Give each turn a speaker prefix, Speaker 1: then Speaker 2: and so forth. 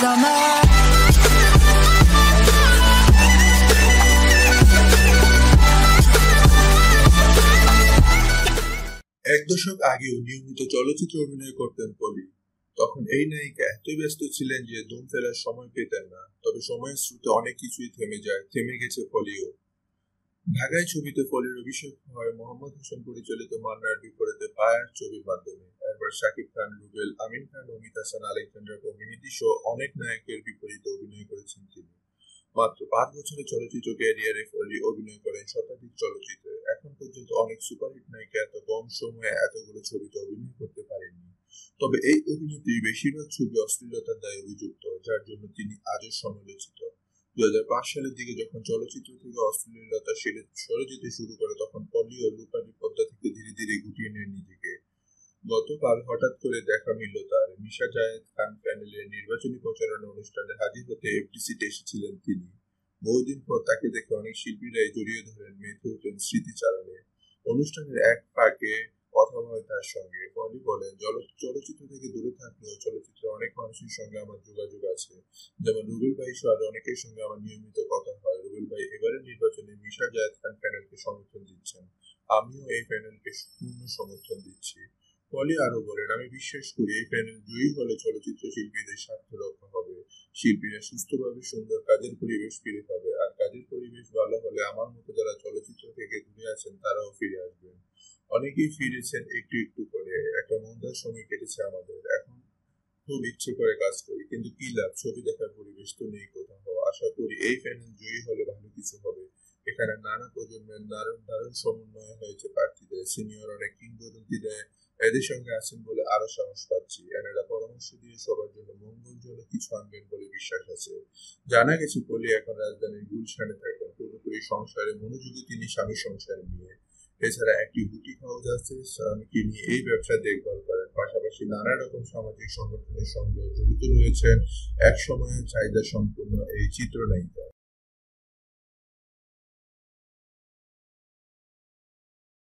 Speaker 1: summer.
Speaker 2: এক দশক আগেও নিয়মিত চলচ্চিত্রে অভিনয় করতেন পলি। তখন এই নায়িকা এতই ব্যস্ত ছিলেন যে দম ফেলার সময় পেতেন না, তবে সময়ের স্রোতে অনেক কিছুই থেমে যায়, থেমে গেছে পলিও। ঢাকায় ছবিতে পলির অভিষেক হয় মোহাম্মদ হোসেন পরিচালিত মান্নার বিপরীতে পায়ার ছবির মাধ্যমে। এরপর শাকিব খান রুবেল আমিন খান অমিত হাসান আলেকজান্ডার মেহেদি সহ অনেক নায়কের বিপরীতে অভিনয় করেছেন তিনি। মাত্র পাঁচ বছরের চলচ্চিত্র ক্যারিয়ারে ফলি অভিনয় করেন শতাধিক চলচ্চিত্রে। এখন পর্যন্ত অনেক সুপারহিট নায়িকা এত কম সময়ে এতগুলো ছবিতে অভিনয় করতে পারেননি। তবে এই অভিনেত্রী বেশিরভাগ ছবি অশ্লীলতার দায়ে অভিযুক্ত, যার জন্য তিনি আজও সমালোচিত। দুই হাজার পাঁচ সালের দিকে যখন চলচ্চিত্র থেকে অশ্লীলতা সেরে সরে যেতে শুরু করে, তখন পলি ও লুকানি পদ্মা থেকে ধীরে ধীরে গুটিয়ে নেন নিজেকে। গতকাল হঠাৎ করে দেখা মিলল তার। মিশা জায়েদ খান প্যানেলের নির্বাচনী প্রচারণা অনুষ্ঠানে হাজির হতে এফটিসিতে এসেছিলেন তিনি। বহুদিন পর তাকে দেখে অনেক শিল্পীরাই জড়িয়ে ধরেন মেতে ওঠেন স্মৃতিচারণে। অনুষ্ঠানের এক ফাঁকে কথা হয় তার সঙ্গে। পলি বলেন চলচ্চিত্র থেকে দূরে থাকলেও চলচ্চিত্রে অনেক মানুষের সঙ্গে আমার যোগাযোগ আছে। যেমন রুবেল ভাই সহ অনেকের সঙ্গে আমার নিয়মিত কথা হয়। রুবেল ভাই এবারের নির্বাচনে মিশা জায়েদ খান প্যানেলকে সমর্থন দিচ্ছেন। আমিও এই প্যানেলকে পূর্ণ সমর্থন দিচ্ছি। পলি আরও বলেন, আমি বিশ্বাস করি এই প্যানেল জয়ী হলে চলচ্চিত্র শিল্পীদের স্বার্থ রক্ষা হবে, শিল্পীরা সুস্থভাবে সুন্দর কাজের পরিবেশ ফিরে পাবে, আর কাজের পরিবেশ ভালো হলে আমার মতো যারা চলচ্চিত্র থেকে দূরে আছেন তারাও ফিরে আসবেন। অনেকেই ফিরেছেন একটু একটু করে, একটা মন্দার সময় কেটেছে আমাদের, এখন খুব ইচ্ছে করে কাজ করি, কিন্তু কি লাভ, ছবি দেখার পরিবেশ তো নেই কোথাও, আশা করি এই প্যানেল জয়ী হলে ভালো কিছু হবে। এখানে নানা প্রজন্মের দারুণ দারুণ সমন্বয় হয়েছে প্রার্থীদের সিনিয়র অনেক কিংবদন্তি দেয় এদের সঙ্গে আছেন বলে আরও সাহস পাচ্ছি। এনারা পরামর্শ দিয়ে সবার জন্য মঙ্গলজনক কিছু আনবেন বলে বিশ্বাস আছে। জানা গেছে পলি এখন রাজধানীর গুলশানে থাকেন। পুরোপুরি সংসারে মনোযোগী তিনি স্বামী সংসার নিয়ে। এছাড়া একটি বুটিক হাউস আছে, স্বামীকে নিয়ে এই ব্যবসা দেখভাল করেন পাশাপাশি নানা রকম সামাজিক সংগঠনের সঙ্গে জড়িত রয়েছেন। এক সময়ের চাহিদা সম্পূর্ণ এই চিত্র চিত্রনায়িকা।